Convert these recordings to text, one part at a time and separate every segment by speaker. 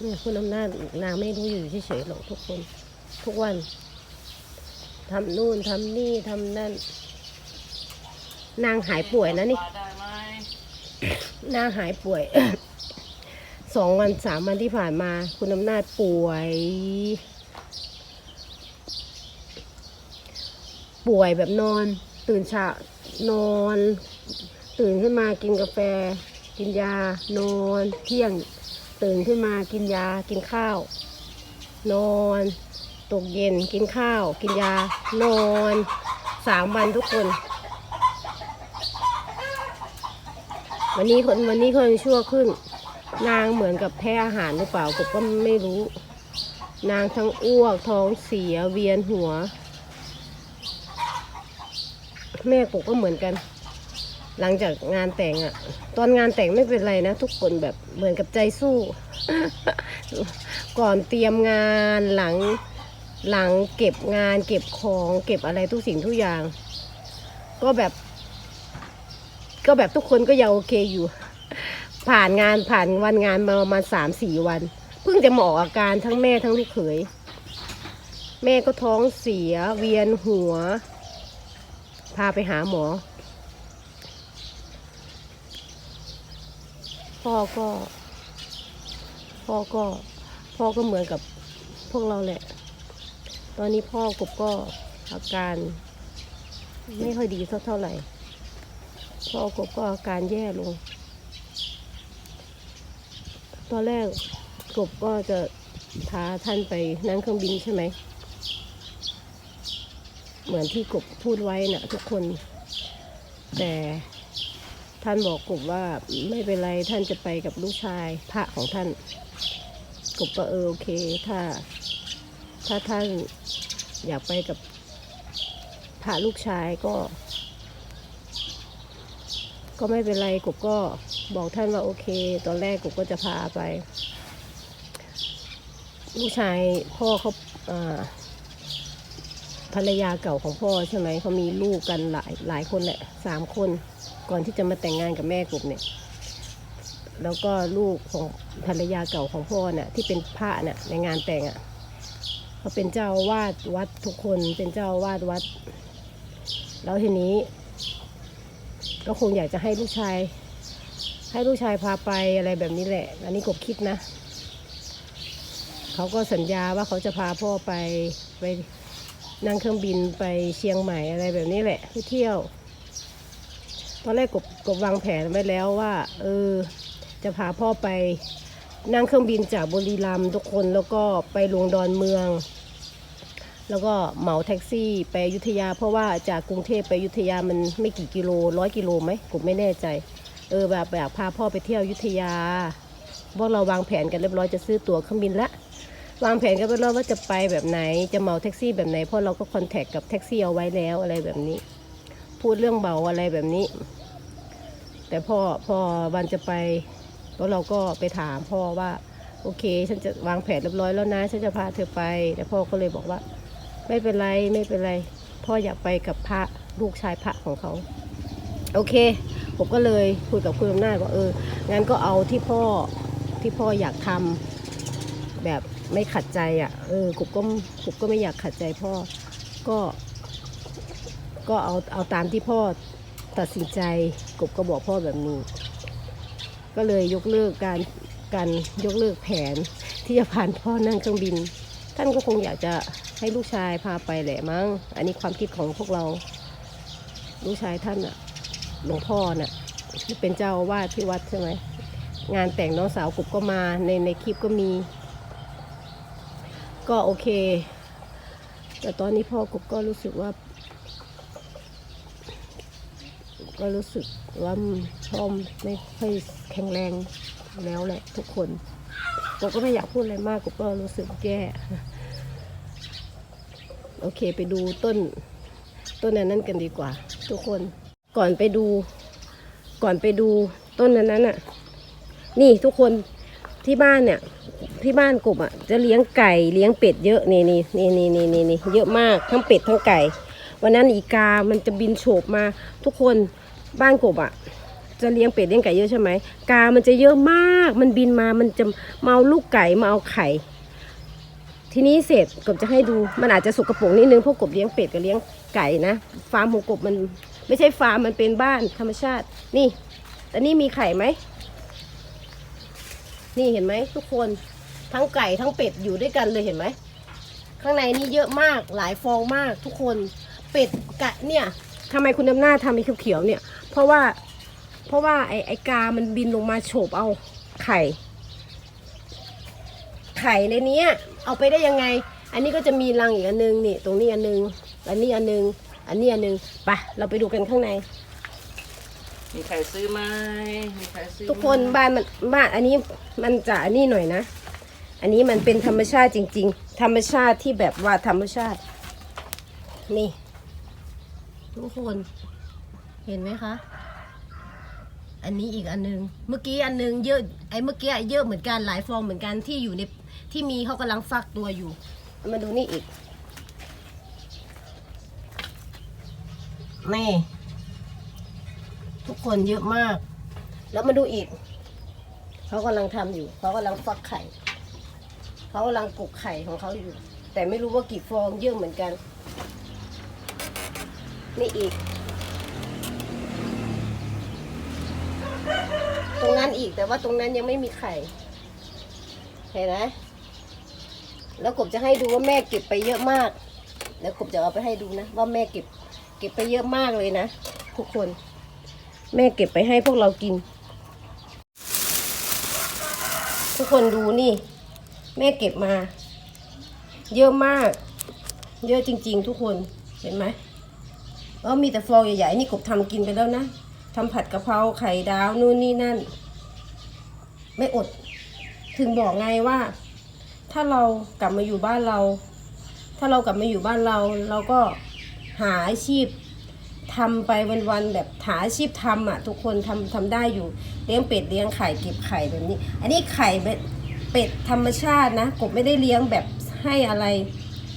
Speaker 1: เนี่ยคุณอำนาจนางไม่รู้อยู่เฉยๆหรอกทุกคน ทุกวันทำนู่นทำนี่ทำนั่น นางหายป่วยนะนี่ นางหายป่วย สองวันสามวันที่ผ่านมา คุณอำนาจป่วย ป่วยแบบนอน ตื่นเช้านอน ตื่นขึ้นมากินกาแฟ กินยานอน เที่ยง ตื่นขึ้นมากินยากินข้าว นอน ตกเย็นกินข้าว กินยา นอนสามวันทุกคน วันนี้คนวันนี้คนชั่วขึ้น นางเหมือนกับแพ้อาหารหรือเปล่าผมก็ไม่รู้ นางทั้งอ้วกท้องเสียเวียนหัว แม่ผมก็เหมือนกัน หลังจากงานแต่งอะตอนงานแต่งไม่เป็นไรนะ ทุกคนแบบเหมือนกับใจสู้ ก่อนเตรียมงานหลังหลังเก็บงาน เก็บของเก็บอะไรทุกสิ่งทุกอย่าง ก็แบบ ก็แบบทุกคนก็ยังโอเคอยู่ ผ่านงานผ่านวันงานมาประมาณสามสี่วัน เพิ่งจะหมออกอาการทั้งแม่ทั้งลูกเขยแม่ก็ท้องเสียเวียนหัว พาไปหาหมอ พ่อก็พ่อก็พ่อก็เหมือนกับพวกเราแหละ ตอนนี้พ่อกบก็อาการไม่ค่อยดีสักเท่าไหร่ พ่อกบก็อาการแย่ลง ตอนแรกกบก็จะพาท่านไปนั่งเครื่องบินใช่ไหม เหมือนที่กบพูดไว้นะทุกคน แต่ ท่านบอกกบว่าไม่เป็นไรท่านจะไปกับลูกชายพระของท่าน กบก็เออโอเคถ้า ถ้าท่านอยากไปกับพระลูกชายก็ ก็ไม่เป็นไรกบก็บอกท่านว่าโอเค ตอนแรกกบก็จะพาไป ลูกชายพ่อเขาอ่า ภรรยาเก่าของพ่อใช่ไหมเขามีลูกกันหลายหลายคนแหละสามคน ก่อนที่จะมาแต่งงานกับแม่กบเนี่ย แล้วก็ลูกของภรรยาเก่าของพ่อเนี่ยที่เป็นพระเนี่ยในงานแต่งอะ่ะเขาเป็นเจ้าวาดวัดทุกคนเป็นเจ้าวาดวัด แล้วทีนี้ ก็คงอยากจะให้ลูกชาย ให้ลูกชายพาไปอะไรแบบนี้แหละ อันนี้กบคิดนะเขาก็สัญญาว่าเขาจะพาพ่อไปไป นั่งเครื่องบินไปเชียงใหม่อะไรแบบนี้แหละไปเที่ยว ตอนแรกกบกบวางแผนไว้แล้วว่า เออ จะพาพ่อไปนั่งเครื่องบินจากบุรีรัมย์ทุกคนแล้วก็ไปลงดอนเมือง แล้วก็เหมาแท็กซี่ไปยุธยา เพราะว่าจากกรุงเทพไปยุธยามันไม่กี่กิโลร้อยกิโลไหมผมไม่แน่ใจ เออแบบอยากพาพ่อไปเที่ยวยุธยาพวกเราวางแผนกันเรียบร้อยจะซื้อตั๋วเครื่องบินละ วางแผนกันไปแล้วว่าจะไปแบบไหนจะเหมาแท็กซี่แบบไหนเพราะเราก็คอนแทคกับแท็กซี่เอาไว้แล้วอะไรแบบนี้ พูดเรื่องเบาอะไรแบบนี้ แต่พอพอวันจะไปแล้วเราก็ไปถามพ่อว่า โอเค ฉันจะวางแผนเรียบร้อยแล้วนะ ฉันจะพาเธอไป แต่พ่อก็เลยบอกว่า ไม่เป็นไรไม่เป็นไร พ่ออยากไปกับพระลูกชายพระของเขา โอเค ผมก็เลยคุยกับคุณอำนาจว่าเอองั้นก็เอาที่พ่อที่พ่ออยากทำแบบ ไม่ขัดใจอะ เออกบก็กบก็ไม่อยากขัดใจพ่อ ก็ ก็เอาเอาตามที่พ่อตัดสินใจกบก็บอกพ่อแบบนี้ ก็เลยยกเลิกการการยกเลิกแผนที่จะพานพ่อนั่งเครื่องบิน ท่านก็คงอยากจะให้ลูกชายพาไปแหละมั้ง อันนี้ความคิดของพวกเรา ลูกชายท่านอะหลวงพ่อน่ะที่เป็นเจ้าอาวาสที่วัดใช่ไหมงานแต่งน้องสาวกุบก็มาในในคลิปก็มี ก็โอเค แต่ตอนนี้พ่อกบก็รู้สึกว่า ก็รู้สึกว่าพ่อไม่ค่อยแข็งแรงแล้วแหละทุกคนกบก็ไม่อยากพูดอะไรมากกบก็รู้สึกแย่โอเคไปดูต้นต้นนั้นกันดีกว่า ทุกคนก่อนไปดู ก่อนไปดูต้นนั้นนั้นอะ นี่ทุกคนที่บ้านเนี่ย ที่บ้านกบอะ จะเลี้ยงไก่เลี้ยงเป็ดเยอะนี่นี่นี่นี่นี่นี่นี่เยอะมากทั้งเป็ดทั้งไก่ วันนั้นอีกามันจะบินโฉบมาทุกคนบ้านกบอะ จะเลี้ยงเป็ดเลี้ยงไก่เยอะใช่ไหมกา มันจะเยอะมาก มันบินมามันจะมาเอาลูกไก่มาเอาไข่ ทีนี้เสร็จกบจะให้ดูมันอาจจะสกปรกนิดนึงเพราะกบเลี้ยงเป็ดกับเลี้ยงไก่นะฟาร์มของกบมันไม่ใช่ฟาร์มมันเป็นบ้านธรรมชาตินี่แต่นี่มีไข่ไหมนี่เห็นไหมทุกคน ทั้งไก่ทั้งเป็ดอยู่ด้วยกันเลยเห็นไหม ข้างในนี่เยอะมากหลายฟองมากทุกคนเป็ดกะเนี่ยทำไมคุณอำนาจทำไอ้เขียวๆเนี่ย เพราะว่าเพราะว่าไอ้ไอ้กา มันบินลงมาโฉบเอาไข่ ไข่ในเนี้ยเอาไปได้ยังไง อันนี้ก็จะมีรังอีกอันนึงนี่ตรงนี้อันนึง อันนี้อันนึง อันนี้อันนึงไปเราไปดูกันข้างใน
Speaker 2: มีใครซื้อไหมมีใครซื้อ
Speaker 1: ทุกคนบ้านมันบ้านอันนี้มันจะอันนี้หน่อยนะ อันนี้มันเป็นธรรมชาติจริง ๆ ธรรมชาติที่แบบว่าธรรมชาติ นี่ ทุกคนเห็นไหมคะ อันนี้อีกอันนึง เมื่อกี้อันนึงเยอะ ไอ้เมื่อกี้เยอะเหมือนกันหลายฟองเหมือนกันที่อยู่ในที่มีเขากำลังฟักตัวอยู่ มาดูนี่อีก นี่ ทุกคนเยอะมาก แล้วมาดูอีก เขากำลังทำอยู่ เขากำลังฟักไข่ เขากำลังกกไข่ของเขาอยู่ แต่ไม่รู้ว่ากี่ฟองเยอะเหมือนกัน นี่อีก ตรงนั้นอีกแต่ว่าตรงนั้นยังไม่มีไข่เห็นไหมแล้วกบจะให้ดูว่าแม่เก็บไปเยอะมาก แล้วกบจะเอาไปให้ดูนะ ว่าแม่เก็บ เก็บไปเยอะมากเลยนะ ทุกคน แม่เก็บไปให้พวกเรากิน ทุกคนดูนี่ แม่เก็บมา เยอะมาก เยอะจริง ๆ ทุกคนเห็นไหมก็มีแต่ฟองใหญ่ๆนี่กบทำกินไปแล้วนะทำผัดกะเพราไข่ดาวนู่นนี่นั่น ไม่อด ถึงบอกไงว่า ถ้าเรากลับมาอยู่บ้านเรา ถ้าเรากลับมาอยู่บ้านเรา เราก็หาอาชีพทำไปวันๆแบบหาอาชีพทำอะ ทุกคนทำทำได้อยู่เลี้ยงเป็ดเลี้ยงไข่เก็บไข่แบบนี้ อันนี้ไข่ เป็ดธรรมชาตินะ กบไม่ได้เลี้ยงแบบให้อะไร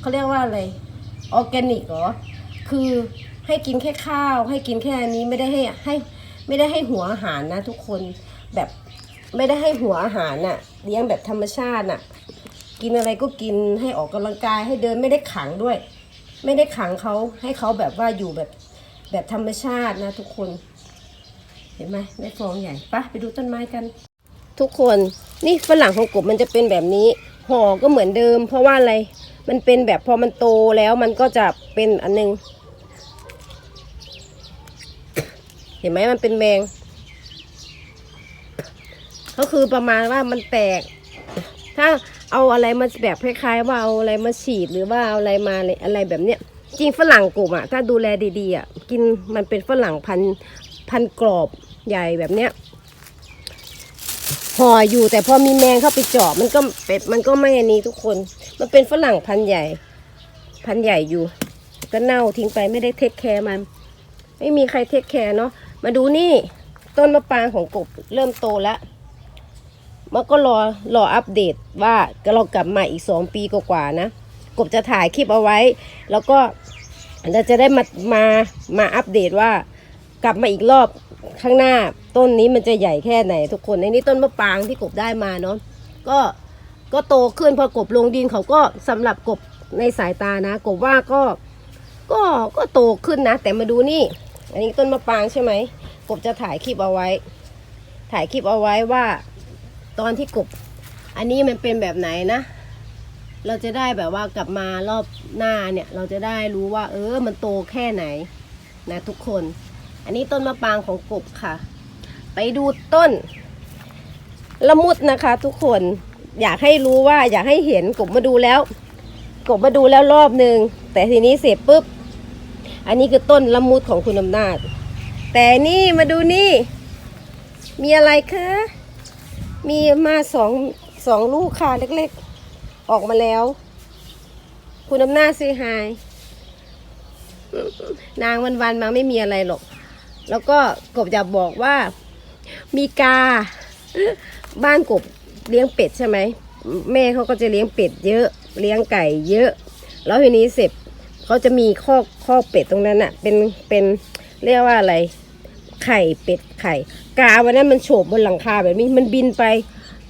Speaker 1: เขาเรียกว่าอะไรออร์แกนิกเหรอ คือให้กินแค่ข้าว ให้กินแค่อันนี้ไม่ได้ให้ให้ไม่ได้ให้หัวอาหารนะทุกคนแบบไม่ได้ให้หัวอาหารน่ะ เลี้ยงแบบธรรมชาติน่ะ กินอะไรก็กินให้ออกกำลังกายให้เดินไม่ได้ขังด้วย ไม่ได้ขังเขาให้เขาแบบว่าอยู่แบบแบบธรรมชาตินะทุกคน เห็นไหมได้ฟองใหญ่ปะไปดูต้นไม้กัน ทุกคน นี่ฝรั่งของกบมันจะเป็นแบบนี้ ห่อก็เหมือนเดิม เพราะว่าอะไร มันเป็นแบบพอมันโตแล้วมันก็จะเป็นอันนึง เห็นไหมมันเป็นแมง ก็คือประมาณว่ามันแตก ถ้าเอาอะไรมาแบบคล้ายๆ ว่าเอาอะไรมาฉีดหรือว่าเอาอะไรมาอะไรแบบเนี้ยจริงฝรั่งกลุ่มอะถ้าดูแลดีๆอะกินมันเป็นฝรั่งพันพันกรอบใหญ่แบบเนี้ย ห่ออยู่แต่พอมีแมงเข้าไปเจาะมันก็เป็ดมันก็ไม่อันนี้ทุกคน มันเป็นฝรั่งพันธุ์ใหญ่ พันธุ์ใหญ่อยู่ ก็เน่าทิ้งไปไม่ได้เทคแคร์มัน ไม่มีใครเทคแคร์เนาะมาดูนี่ต้นมะปรางของกบเริ่มโตแล้วมันก็รอรออัปเดตว่าเรากลับมาอีกสองปีกว่าๆนะ กบจะถ่ายคลิปเอาไว้ แล้วก็เราจะได้มามามาอัปเดตว่ากลับมาอีกรอบ ข้างหน้าต้นนี้มันจะใหญ่แค่ไหนทุกคนในนี้ต้นมะปรางที่กบได้มาเนาะก็ก็โตขึ้นพอกบลงดินเขาก็สำหรับกบในสายตานะกบว่าก็ก็ก็โตขึ้นนะ แต่มาดูนี่ อันนี้ต้นมะปรางใช่ไหมกบจะถ่ายคลิปเอาไว้ ถ่ายคลิปเอาไว้ว่า ตอนที่กบ อันนี้มันเป็นแบบไหนนะ เราจะได้แบบว่ากลับมารอบหน้าเนี่ย เราจะได้รู้ว่า เออมันโตแค่ไหนนะทุกคน อันนี้ต้นมะปรางของกบค่ะ ไปดูต้น ละมุดนะคะทุกคนอยากให้รู้ว่าอยากให้เห็นกบมาดูแล้ว กบมาดูแล้วรอบหนึ่งแต่ทีนี้เสร็จปุ๊บ อันนี้คือต้นละมุดของคุณอำนาจ แต่นี่มาดูนี่ มีอะไรคะมีมาสองสองลูกค่ะเล็กๆ ออกมาแล้ว คุณอำนาจซื้อหาย นางวันวันๆมาไม่มีอะไรหรอก แล้วก็กบอยากบอกว่ามีกา บ้านกบเลี้ยงเป็ดใช่ไหมแม่เขาก็จะเลี้ยงเป็ดเยอะ เลี้ยงไก่เยอะ แล้วทีนี้เสร็จเขาจะมีข้อข้อเป็ดตรงนั้นอะเป็นเป็นเรียกว่าอะไร ไข่เป็ดไข่ กาวันนั้นมันโฉบบนหลังคาแบบนี้มันบินไป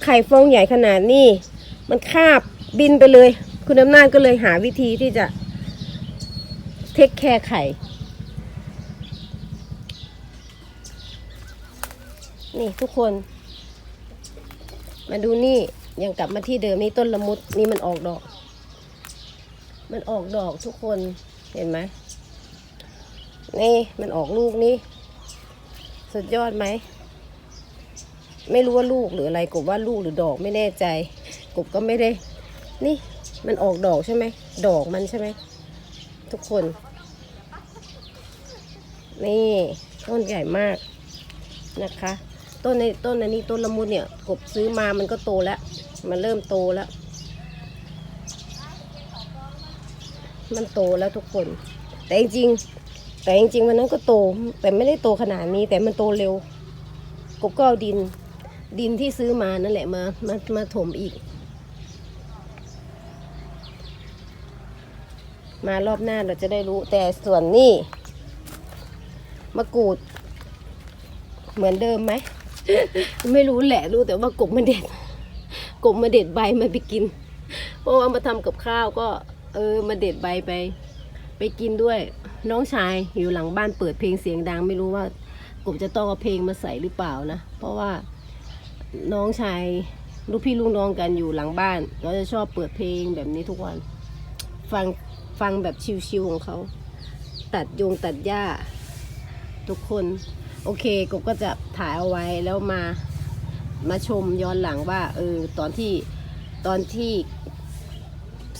Speaker 1: ไข่ฟองใหญ่ขนาดนี้ มันคาบบินไปเลย คุณอำนาจก็เลยหาวิธีที่จะเทคแคร์ไข่ นี่ทุกคน มาดูนี่ยังกลับมาที่เดิมนี่ต้นละมุดนี่มันออกดอก มันออกดอกทุกคนเห็นไหมนี่มันออกลูกนี่ สุดยอดไหม ไม่รู้ว่าลูกหรืออะไรกบว่าลูกหรือดอกไม่แน่ใจ กบก็ไม่ได้ นี่มันออกดอกใช่ไหม ดอกมันใช่ไหม ทุกคน นี่ต้นใหญ่มากนะคะ ต้นในต้นอันนี้ต้นละมุดเนี่ยกบซื้อมามันก็โตแล้ว มันเริ่มโตแล้ว มันโตแล้วทุกคน แต่จริงแต่จริงๆวันนั้นก็โต แต่ไม่ได้โตขนาดนี้ แต่มันโตเร็ว กบก็เอาดิน ดินที่ซื้อมานั่นแหละมามามาถมอีก มารอบหน้าเราจะได้รู้แต่ส่วนนี่มะกรูดเหมือนเดิมไหม ไม่รู้แหละรู้แต่ว่ากบมาเด็ด กบมาเด็ดใบมาไปกิน เพราะว่ามาทำกับข้าวก็ เออมาเด็ดใบไป ไปกินด้วย น้องชายอยู่หลังบ้านเปิดเพลงเสียงดัง ไม่รู้ว่ากบจะต้องเอาเพลงมาใส่หรือเปล่านะเพราะว่าน้องชายลูกพี่ลูกน้องกันอยู่หลังบ้านก็จะชอบเปิดเพลงแบบนี้ทุกวัน ฟังฟังแบบชิวๆของเขา ตัดยงตัดหญ้า ทุกคน โอเคกบก็จะถ่ายเอาไว้แล้วมามาชมย้อนหลังว่าเออตอนที่ตอนที่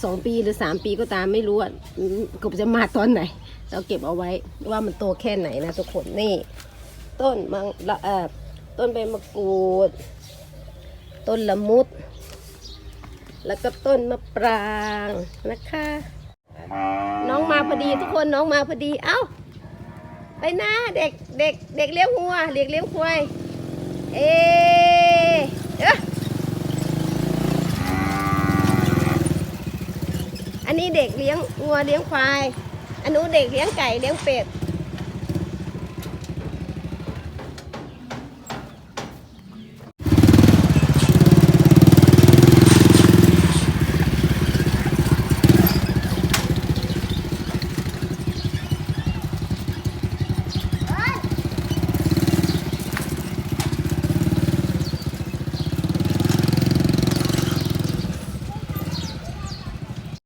Speaker 1: สองปีหรือสามปีก็ตามไม่รู้อะกบจะมาตอนไหน เราเก็บเอาไว้ว่ามันโตแค่ไหนนะทุกคนนี่ ต้นมังละเอ่อต้นใบมะกรูด ต้นละมุด แล้วก็ต้นมะปรางนะคะ น้องมาพอดีทุกคนน้องมาพอดีเอ้า ไปน้าเด็กเด็กเด็กเลี้ยงวัวเด็กเลี้ยงควายเอเออันนี้เด็กเลี้ยงวัวเลี้ยงควาย อันนู้นเด็กเลี้ยงไก่เลี้ยงเป็ด